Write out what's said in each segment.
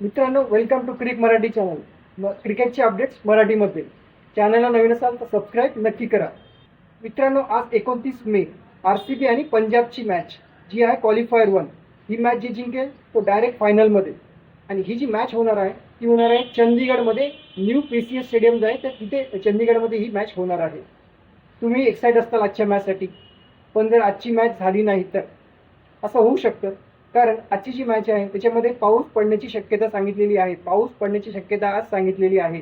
मित्रांनो welcome to crick Marathi channel म क्रिकेटचे अपडेट्स मराठीमध्ये. चॅनलला नवीन असाल तर सबस्क्राईब नक्की करा. मित्रांनो आज एकोणतीस मे आर सी बी आणि पंजाबची मॅच जी आहे क्वालिफायर वन ही मॅच जी जिंकेल तो डायरेक्ट फायनलमध्ये आणि ही जी मॅच होणार आहे ती होणार आहे चंदीगडमध्ये new P C S stadium जे आहे तर तिथे चंदीगडमध्ये ही मॅच होणार आहे. तुम्ही एक्साईट असताल आजच्या मॅचसाठी पण जर आजची मॅच झाली नाही तर. असं होऊ शकतं. कारण आजची जी मॅच आहे त्याच्यामध्ये पाऊस पडण्याची शक्यता सांगितलेली आहे. पाऊस पडण्याची शक्यता आज सांगितलेली आहे.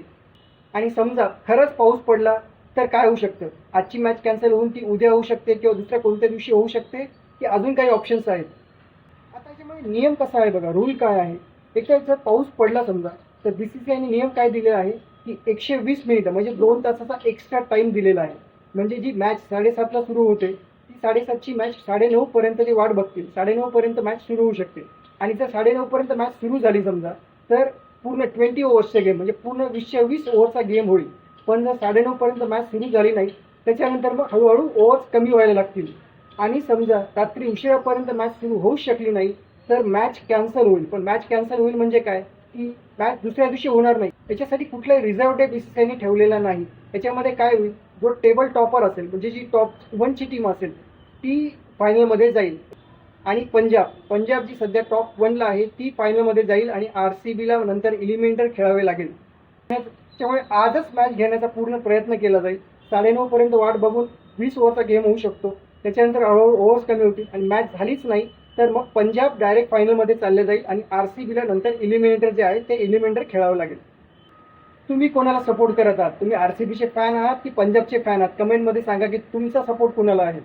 आणि समजा खरंच पाऊस पडला तर काय होऊ शकतं? आजची मॅच कॅन्सल होऊन ती उद्या होऊ शकते किंवा दुसऱ्या कोणत्या दिवशी होऊ शकते? की अजून काही ऑप्शन्स आहेत? आता याच्यामध्ये नियम कसा आहे बघा? रूल काय आहे? एक जर पाऊस पडला समजा तर बी सी सी आयने नियम काय दिलेला आहे? की एकशे वीस मिनिटं म्हणजे दोन तासाचा एक्स्ट्रा टाईम दिलेला आहे. म्हणजे जी मॅच साडेसातला सुरू होते साडेसातची मॅच साडेनऊपर्यंत पर्यंतची वाट बघतील. साडेनऊपर्यंत मॅच सुरू होऊ शकते आणि जर साडेनऊपर्यंत मॅच सुरू झाली समजा तर पूर्ण ट्वेंटी ओव्हर्सचे गेम म्हणजे पूर्ण वीसशे वीस ओव्हरचा गेम होईल. पण जर साडेनऊपर्यंत मॅच सुरू झाली नाही त्याच्यानंतर मग हळूहळू ओव्हर्स कमी व्हायला लागतील. आणि समजा रात्री उशिरापर्यंत मॅच सुरू होऊ शकली नाही तर मॅच कॅन्सल होईल. पण मॅच कॅन्सल होईल म्हणजे काय? की मॅच दुसऱ्या दिवशी होणार नाही. त्याच्यासाठी कुठलाही रिझर्व डे बीसीसीआयने ठेवलेला नाही. त्याच्यामध्ये काय होईल? जो टेबल टॉपर असेल म्हणजे जी टॉप वनची टीम असेल ती फायनलमध्ये जाईल. आणि पंजाब पंजाब जी सध्या टॉप वनला आहे ती फायनलमध्ये जाईल आणि आर सी बीला नंतर इलिमेंटर खेळावे लागेल. त्यामुळे आजच मॅच घेण्याचा पूर्ण प्रयत्न केला जाईल. साडेनऊपर्यंत वाट बघून वीस ओव्हरचा गेम होऊ शकतो. त्याच्यानंतर हळूहळू ओव्हर्स कमी होतील आणि मॅच झालीच नाही तर मग पंजाब डायरेक्ट फायनलमध्ये चालले जाईल आणि आर सी बीला नंतर इलिमिनेटर जे आहे ते इलिमिनेटर खेळावं लागेल. तुम्ही कोणाला सपोर्ट करत आहात? तुम्ही आर सी बीचे फॅन आहात की पंजाबचे फॅन आहात? कमेंटमध्ये सांगा की तुमचा सपोर्ट कोणाला आहे?